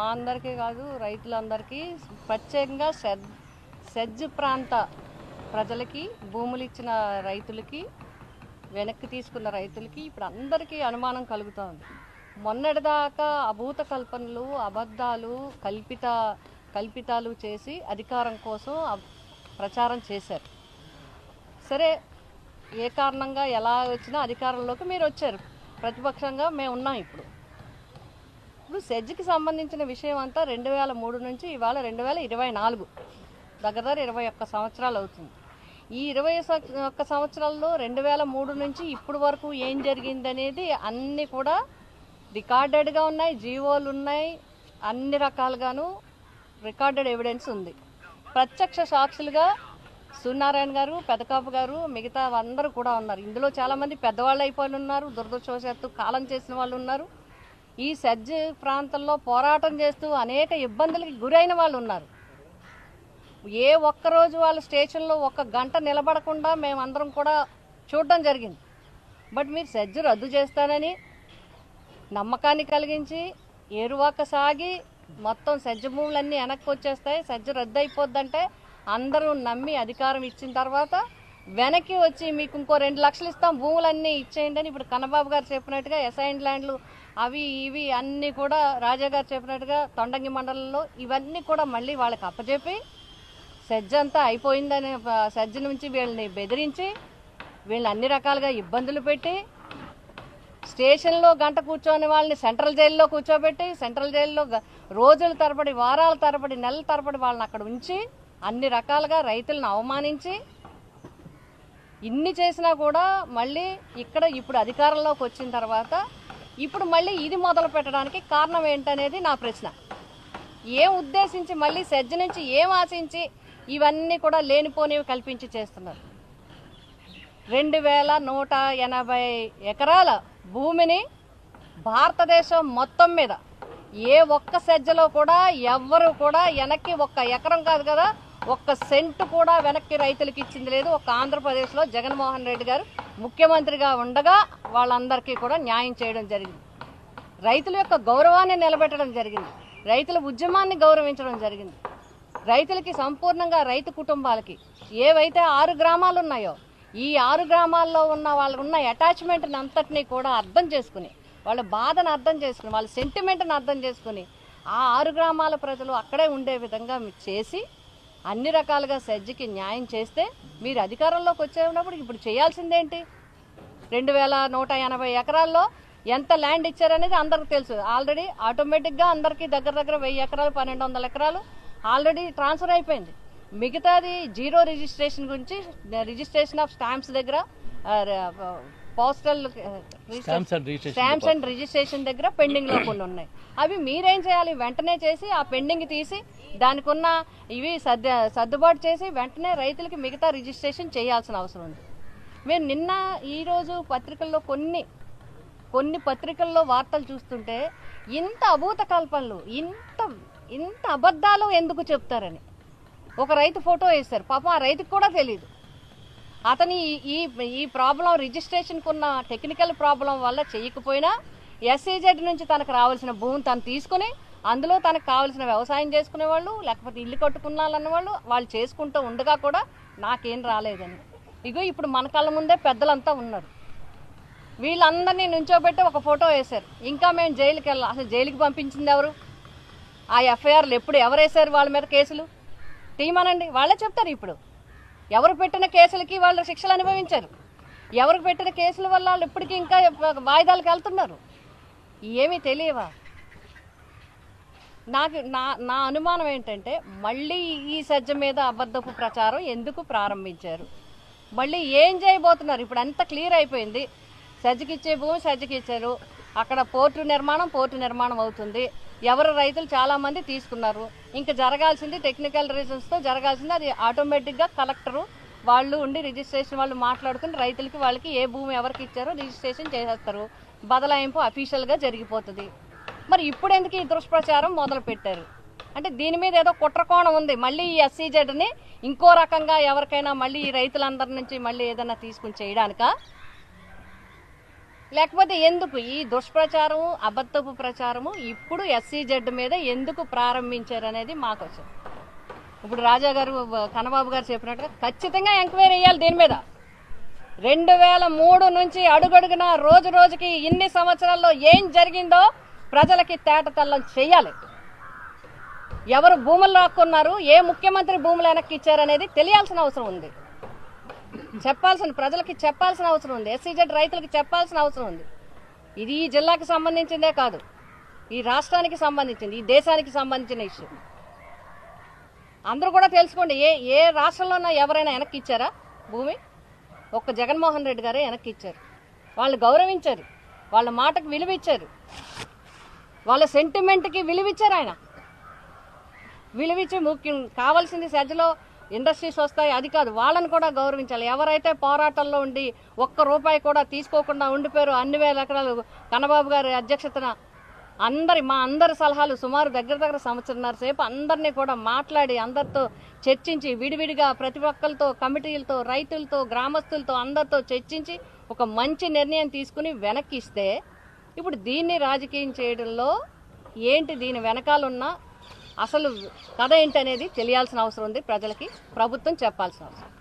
మా అందరికీ కాదు రైతులందరికీ ప్రత్యేకంగా సెద్ సెజ్ ప్రాంత ప్రజలకి భూములు ఇచ్చిన రైతులకి వెనక్కి తీసుకున్న రైతులకి ఇప్పుడు అందరికీ అనుమానం కలుగుతోంది. మొన్నటిదాకా అభూత కల్పనలు అబద్ధాలు కల్పిత కల్పితాలు చేసి అధికారం కోసం ప్రచారం చేశారు. సరే ఏ కారణంగా ఎలా వచ్చినా అధికారంలోకి మీరు వచ్చారు. ప్రతిపక్షంగా మేము ఉన్నాం ఇప్పుడు. ఇప్పుడు సెజ్కి సంబంధించిన విషయం అంతా రెండు వేల మూడు నుంచి ఇవాళ రెండు వేల ఇరవై నాలుగు. దగ్గర దగ్గర ఇరవై ఒక్క సంవత్సరాలు అవుతుంది. ఈ ఇరవై ఒక్క సంవత్సరాల్లో రెండు వేల మూడు నుంచి ఇప్పుడు వరకు ఏం జరిగిందనేది అన్నీ కూడా రికార్డెడ్గా ఉన్నాయి జీవోలు ఉన్నాయి అన్ని రకాలుగాను రికార్డెడ్ ఎవిడెన్స్ ఉంది. ప్రత్యక్ష సాక్షులుగా సూర్యనారాయణ గారు పెదకాపు గారు మిగతా అందరూ కూడా ఉన్నారు. ఇందులో చాలామంది పెద్దవాళ్ళు అయిపోయి ఉన్నారు దురదృష్టవశాత్తు కాలం చేసిన వాళ్ళు ఉన్నారు. ఈ సజ్జ ప్రాంతంలో పోరాటం చేస్తూ అనేక ఇబ్బందులకి గురైన వాళ్ళు ఉన్నారు. ఏ ఒక్కరోజు వాళ్ళ స్టేషన్లో ఒక్క గంట నిలబడకుండా మేమందరం కూడా చూడడం జరిగింది. బట్ మీరు సజ్జ రద్దు చేస్తానని నమ్మకాన్ని కలిగించి ఏరువాక సాగి మొత్తం సజ్జ భూములన్నీ వెనక్కి వచ్చేస్తాయి. సజ్జ రద్దు అయిపోద్దంటే అందరూ నమ్మి అధికారం ఇచ్చిన తర్వాత వెనక్కి వచ్చి మీకు ఇంకో రెండు లక్షలు ఇస్తాం భూములన్నీ ఇచ్చేయండి అని ఇప్పుడు కన్నబాబు గారు చెప్పినట్టుగా ఎసైన్ ల్యాండ్లు అవి ఇవి అన్నీ కూడా రాజా గారు చెప్పినట్టుగా తొండంగి మండలంలో ఇవన్నీ కూడా మళ్ళీ వాళ్ళకి అప్పచెప్పి సజ్జ అంతా అయిపోయిందని సజ్జ నుంచి వీళ్ళని బెదిరించి వీళ్ళని అన్ని రకాలుగా ఇబ్బందులు పెట్టి స్టేషన్లో గంట కూర్చొని వాళ్ళని సెంట్రల్ జైల్లో కూర్చోబెట్టి సెంట్రల్ జైల్లో రోజుల తరబడి వారాల తరబడి నెలల తరబడి వాళ్ళని అక్కడ ఉంచి అన్ని రకాలుగా రైతులను అవమానించి ఇన్ని చేసినా కూడా మళ్ళీ ఇక్కడ ఇప్పుడు అధికారంలోకి వచ్చిన తర్వాత ఇప్పుడు మళ్ళీ ఇది మొదలు పెట్టడానికి కారణం ఏంటనేది నా ప్రశ్న. ఏం ఉద్దేశించి మళ్ళీ సజ్జ నుంచి ఏం ఆశించి ఇవన్నీ కూడా లేనిపోనివి కల్పించి చేస్తున్నారు? రెండు వేల నూట ఎనభై ఎకరాల భూమిని భారతదేశం మొత్తం మీద ఏ ఒక్క సజ్జలో కూడా ఎవ్వరు కూడా వెనక్కి ఒక్క ఎకరం కాదు కదా ఒక్క సెంటు కూడా వెనక్కి రైతులకు ఇచ్చింది లేదు. ఒక ఆంధ్రప్రదేశ్లో జగన్మోహన్ రెడ్డి గారు ముఖ్యమంత్రిగా ఉండగా వాళ్ళందరికీ కూడా న్యాయం చేయడం జరిగింది. రైతుల యొక్క గౌరవాన్ని నిలబెట్టడం జరిగింది. రైతుల ఉద్యమాన్ని గౌరవించడం జరిగింది. రైతులకి సంపూర్ణంగా రైతు కుటుంబాలకి ఏవైతే ఆరు గ్రామాలు ఉన్నాయో ఈ ఆరు గ్రామాల్లో ఉన్న వాళ్ళు ఉన్న అటాచ్మెంట్ని అంతటినీ కూడా అర్థం చేసుకుని వాళ్ళ బాధను అర్థం చేసుకుని వాళ్ళ సెంటిమెంట్ని అర్థం చేసుకుని ఆ ఆరు గ్రామాల ప్రజలు అక్కడే ఉండే విధంగా చేసి అన్ని రకాలుగా సజ్జకి న్యాయం చేస్తే మీరు అధికారంలోకి వచ్చేటప్పుడు ఇప్పుడు చేయాల్సిందేంటి? రెండు వేల నూట ఎనభై ఎకరాల్లో ఎంత ల్యాండ్ ఇచ్చారనేది అందరికి తెలుసు. ఆల్రెడీ ఆటోమేటిక్గా అందరికీ దగ్గర దగ్గర వెయ్యి ఎకరాలు పన్నెండు వందల ఎకరాలు ఆల్రెడీ ట్రాన్స్ఫర్ అయిపోయింది. మిగతాది జీరో రిజిస్ట్రేషన్ గురించి రిజిస్ట్రేషన్ ఆఫ్ స్టాంప్స్ దగ్గర పోస్టల్ స్టాంప్స్ అండ్ రిజిస్ట్రేషన్ దగ్గర పెండింగ్లో కొన్ని ఉన్నాయి. అవి మీరేం చేయాలి? వెంటనే చేసి ఆ పెండింగ్ తీసి దానికి ఉన్న ఇవి సర్ద సర్దుబాటు చేసి వెంటనే రైతులకి మిగతా రిజిస్ట్రేషన్ చేయాల్సిన అవసరం ఉంది. మేము నిన్న ఈరోజు పత్రికల్లో కొన్ని కొన్ని పత్రికల్లో వార్తలు చూస్తుంటే ఇంత అభూత కల్పనలు ఇంత ఇంత అబద్ధాలు ఎందుకు చెప్తారని. ఒక రైతు ఫోటో వేశారు. పాపం ఆ రైతుకు కూడా తెలియదు అతని ఈ- ఈ ఈ ప్రాబ్లం రిజిస్ట్రేషన్కు ఉన్న టెక్నికల్ ప్రాబ్లం వల్ల చేయకపోయినా ఎస్ఈజెడ్ నుంచి తనకు రావాల్సిన భూమిని తను తీసుకుని అందులో తనకు కావాల్సిన వ్యవసాయం చేసుకునే వాళ్ళు లేకపోతే ఇల్లు కట్టుకున్నాలన్న వాళ్ళు వాళ్ళు చేసుకుంటూ ఉండగా కూడా నాకేం రాలేదని. ఇగో ఇప్పుడు మన కళ్ళ ముందే పెద్దలంతా ఉన్నారు. వీళ్ళందరినీ నుంచోబెట్టి ఒక ఫోటో వేశారు. ఇంకా మేము జైలుకి వెళ్ళాం అసలు జైలుకి పంపించింది ఎవరు? ఆ ఎఫ్ఐఆర్లు ఎప్పుడు ఎవరు వేశారు వాళ్ళ మీద కేసులు? తీయమనండి వాళ్ళే చెప్తారు ఇప్పుడు. ఎవరు పెట్టిన కేసులకి వాళ్ళు శిక్షలు అనుభవించారు. ఎవరు పెట్టిన కేసుల వల్ల వాళ్ళు ఇప్పటికీ ఇంకా వాయిదాలకు వెళ్తున్నారు. ఏమీ తెలియవా? నాకు నా నా అనుమానం ఏంటంటే మళ్ళీ ఈ సజ్జ మీద అబద్ధపు ప్రచారం ఎందుకు ప్రారంభించారు? మళ్ళీ ఏం చేయబోతున్నారు? ఇప్పుడు అంత క్లియర్ అయిపోయింది. సజ్జకిచ్చే భూమి సజ్జకి ఇచ్చారు అక్కడ పోర్టు నిర్మాణం పోర్టు నిర్మాణం అవుతుంది. ఎవరు రైతులు చాలామంది తీసుకున్నారు. ఇంకా జరగాల్సింది టెక్నికల్ రీజన్స్తో జరగాల్సింది అది ఆటోమేటిక్గా కలెక్టరు వాళ్ళు ఉండి రిజిస్ట్రేషన్ వాళ్ళు మాట్లాడుకుని రైతులకి వాళ్ళకి ఏ భూమి ఎవరికి ఇచ్చారో రిజిస్ట్రేషన్ చేసేస్తారు. బదలాయింపు అఫీషియల్గా జరిగిపోతుంది. మరి ఇప్పుడు ఎందుకు ఈ దుష్ప్రచారం మొదలు పెట్టారు? అంటే దీని మీద ఏదో కుట్రకోణం ఉంది. మళ్ళీ ఈ ఎస్సీజెడ్ని ఇంకో రకంగా ఎవరికైనా మళ్ళీ ఈ రైతులందరి నుంచి మళ్ళీ ఏదైనా తీసుకుని చేయడానికా? లేకపోతే ఎందుకు ఈ దుష్ప్రచారము అబద్ధపు ప్రచారము ఇప్పుడు ఎస్సీజెడ్ మీద ఎందుకు ప్రారంభించారు అనేది మాకు వచ్చింది ఇప్పుడు రాజా గారు కన్నబాబు గారు చెప్పినట్టుగా ఖచ్చితంగా ఎంక్వైరీ చేయాలి దీని మీద. రెండు వేల మూడు నుంచి అడుగడుగున రోజు రోజుకి ఇన్ని సంవత్సరాల్లో ఏం జరిగిందో ప్రజలకి తేటతల్లం చేయాలి ఎవరు భూములు లాక్కున్నారు ఏ ముఖ్యమంత్రి భూములు వెనక్కి ఇచ్చారనేది తెలియాల్సిన అవసరం ఉంది. చెప్పాల్సిన ప్రజలకి చెప్పాల్సిన అవసరం ఉంది. ఎస్సీజెడ్ రైతులకు చెప్పాల్సిన అవసరం ఉంది. ఇది ఈ జిల్లాకి సంబంధించిందే కాదు. ఈ రాష్ట్రానికి సంబంధించింది ఈ దేశానికి సంబంధించిన ఇష్యూ. అందరూ కూడా తెలుసుకోండి ఏ ఏ రాష్ట్రంలోనా ఎవరైనా వెనక్కి ఇచ్చారా భూమి? ఒక్క జగన్మోహన్ రెడ్డి గారే వెనక్కి ఇచ్చారు. వాళ్ళు గౌరవించారు. వాళ్ళ మాటకు విలువ ఇచ్చారు వాళ్ళ సెంటిమెంట్కి విలువిచ్చారు ఆయన. విలువిచ్చి ముఖ్యం కావాల్సింది సజ్జలో ఇండస్ట్రీస్ వస్తాయి అది కాదు. వాళ్ళని కూడా గౌరవించాలి. ఎవరైతే పోరాటంలో ఉండి ఒక్క రూపాయి కూడా తీసుకోకుండా ఉండిపోయారు అన్ని వేల ఎకరాలు కన్నబాబు గారి అధ్యక్షతన అందరి మా అందరి సలహాలు సుమారు దగ్గర దగ్గర సంవత్సరంన్నర సేపు అందరినీ కూడా మాట్లాడి అందరితో చర్చించి విడివిడిగా ప్రతి ఒక్కరితో కమిటీలతో రైతులతో గ్రామస్తులతో అందరితో చర్చించి ఒక మంచి నిర్ణయం తీసుకుని వెనక్కిస్తే ఇప్పుడు దీన్ని రాజకీయం చేయడంలో ఏంటి దీని వెనకాలన్న అసలు కథ ఏంటనేది తెలియాల్సిన అవసరం ఉంది. ప్రజలకి ప్రభుత్వం చెప్పాల్సిన అవసరం.